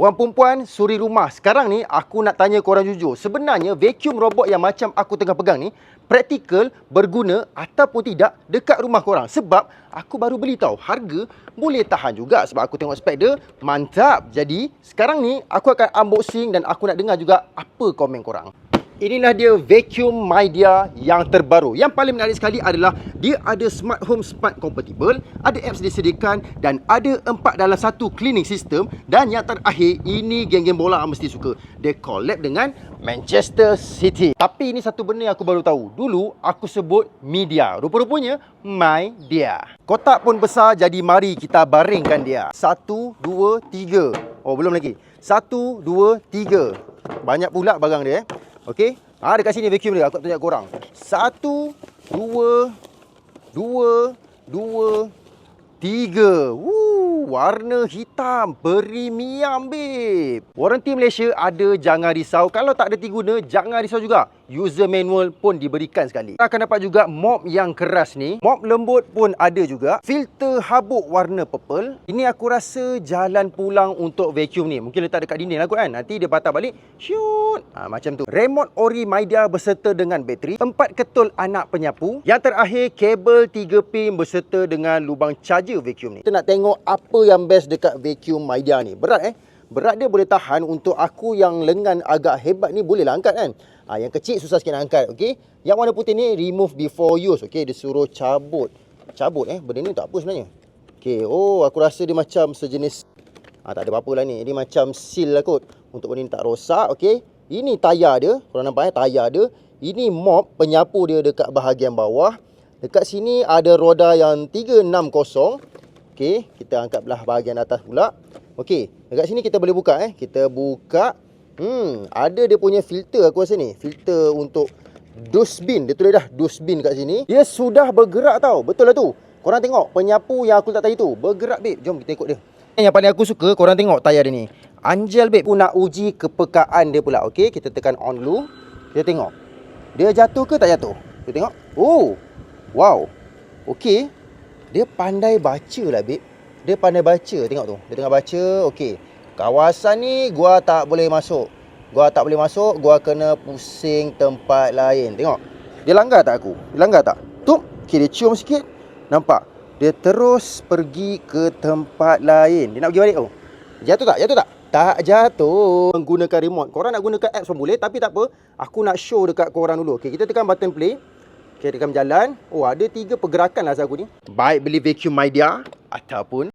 Orang perempuan suri rumah. Sekarang ni aku nak tanya korang jujur. Sebenarnya vacuum robot yang macam aku tengah pegang ni praktikal, berguna ataupun tidak dekat rumah korang. Sebab aku baru beli tau. Harga boleh tahan juga sebab aku tengok spek dia mantap. Jadi sekarang ni aku akan unboxing dan aku nak dengar juga apa komen korang. Inilah dia vacuum Mydia yang terbaru. Yang paling menarik sekali adalah dia ada smart home smart compatible, ada apps disediakan dan ada empat dalam satu cleaning system dan yang terakhir ini geng-geng bola mesti suka. Dia collab dengan Manchester City. Tapi ini satu benda yang aku baru tahu. Dulu aku sebut media. Rupa-rupanya Mydia. Kotak pun besar jadi mari kita baringkan dia. Satu, dua, tiga. Oh belum lagi. Satu, dua, tiga. Banyak pula barang dia eh. Okey. Ha dekat sini vacuum dia. Aku nak tunjuk korang. Satu, dua, dua, dua, tiga. Woo, warna hitam. Premium, babe. Warranty Malaysia ada, jangan risau. Kalau tak ada guna, jangan risau juga. User manual pun diberikan sekali. Kita akan dapat juga mop yang keras ni. Mop lembut pun ada juga. Filter habuk warna purple. Ini aku rasa jalan pulang untuk vacuum ni. Mungkin letak dekat dinding lah kot kan. Nanti dia patah balik. Shoot. Ha, macam tu. Remote Ori Mydia berserta dengan bateri. Empat ketul anak penyapu. Yang terakhir, kabel 3 pin berserta dengan lubang charger vacuum ni. Kita nak tengok apa yang best dekat vacuum Mydia ni. Berat eh. Berat dia boleh tahan untuk aku yang lengan agak hebat ni bolehlah angkat kan. Ha, yang kecil susah sikit nak angkat, okey. Yang warna putih ni remove before use, okey. Dia suruh cabut. Cabut eh, benda ni tak apa sebenarnya. Okey, oh aku rasa dia macam sejenis Ah tak ada apa-apa lah ni. Dia macam seal lah kot. Untuk benda ni tak rosak, okey. Ini tayar dia, korang nampak eh, tayar dia. Ini mop penyapu dia dekat bahagian bawah. Dekat sini ada roda yang 360. Okey, kita angkat belah bahagian atas pula. Okey, dekat sini kita boleh buka eh. Kita buka. Hmm, ada dia punya filter aku rasa ni. Filter untuk dustbin. Dia tulis dah dustbin kat sini. Dia sudah bergerak tau. Betul lah tu. Korang tengok penyapu yang aku letak tadi tu. Bergerak babe. Jom kita ikut dia. Yang paling aku suka korang tengok tayar dia ni. Anjel babe. Aku nak uji kepekaan dia pula. Okey, kita tekan on dulu. Kita tengok. Dia jatuh ke tak jatuh? Kita tengok. Oh. Wow. Okey. Dia pandai baca lah babe. Dia pandai baca. Tengok tu. Dia tengah baca. Okey. Kawasan ni gua tak boleh masuk. Gua tak boleh masuk, gua kena pusing tempat lain. Tengok. Dia langgar tak aku? Dia langgar tak? Tup. Okey, dia cium sikit. Nampak? Dia terus pergi ke tempat lain. Dia nak pergi balik tu. Jatuh tak? Jatuh tak? Tak jatuh. Menggunakan remote. Korang nak gunakan apps pun boleh. Tapi tak apa. Aku nak show dekat korang dulu. Okey, kita tekan button play. Okey, tekan berjalan. Oh, ada tiga pergerakan lah aku ni. Baik beli vacuum Mydia ataupun